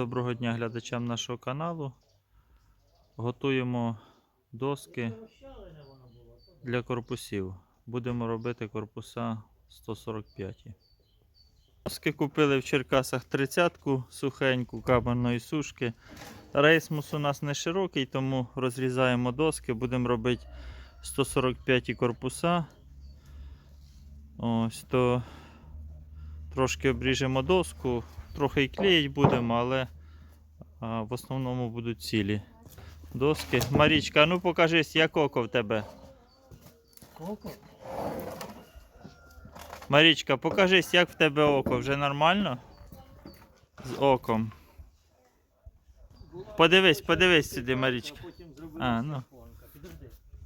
Доброго дня глядачам нашого каналу. Готуємо доски для корпусів. Будемо робити корпуса 145. Доски купили в Черкасах 30-ку сухеньку камерної сушки. Рейсмус у нас не широкий, тому розрізаємо доски, будемо робити 145 корпуса. Ось то трошки обріжемо доску, трохи і клеїть будемо, але а, в основному будуть цілі доски. Марічка, ну покажись, як око в тебе. Коко? Марічка, покажись, як в тебе око. Вже нормально? З оком. Подивись, подивись сюди, Марічка. А, ну.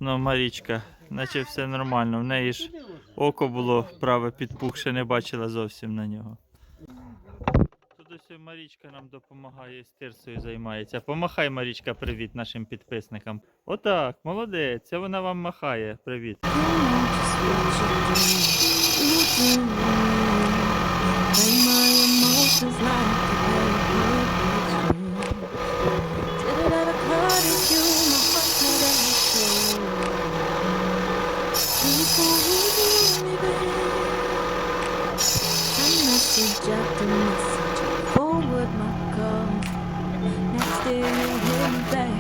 Ну, Марічка, наче все нормально. В неї ж око було праве підпухше, не бачила зовсім на нього. Марічка нам допомагає з тирсою займається. Помахай, Марічка, привіт нашим підписникам. Отак, молодець, це вона вам махає. Привіт. My might come. Next day you hear me back.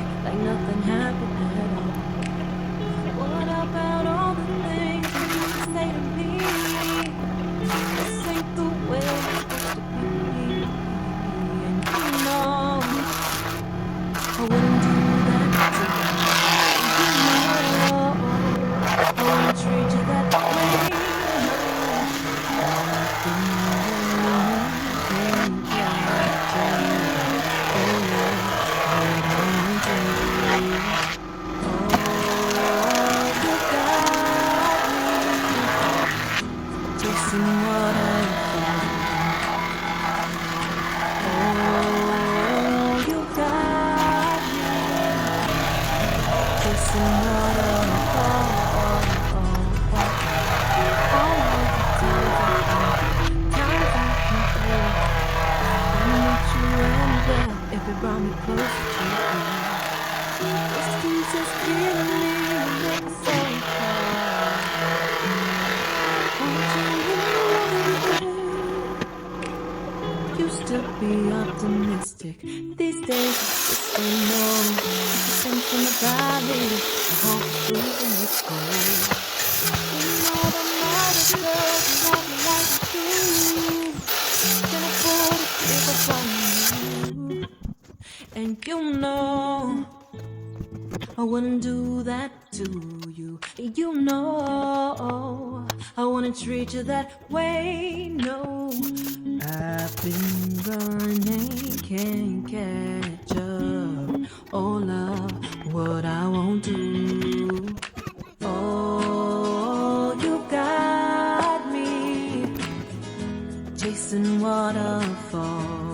Used to be optimistic. These days, I I. You know the love, you love me like you do. Can't afford to give up on you. And you know. I wouldn't do that to you. You know, I wouldn't treat you that way. No, I've been running, can't up. Oh, love, what I won't do. Oh, you got me chasing waterfalls.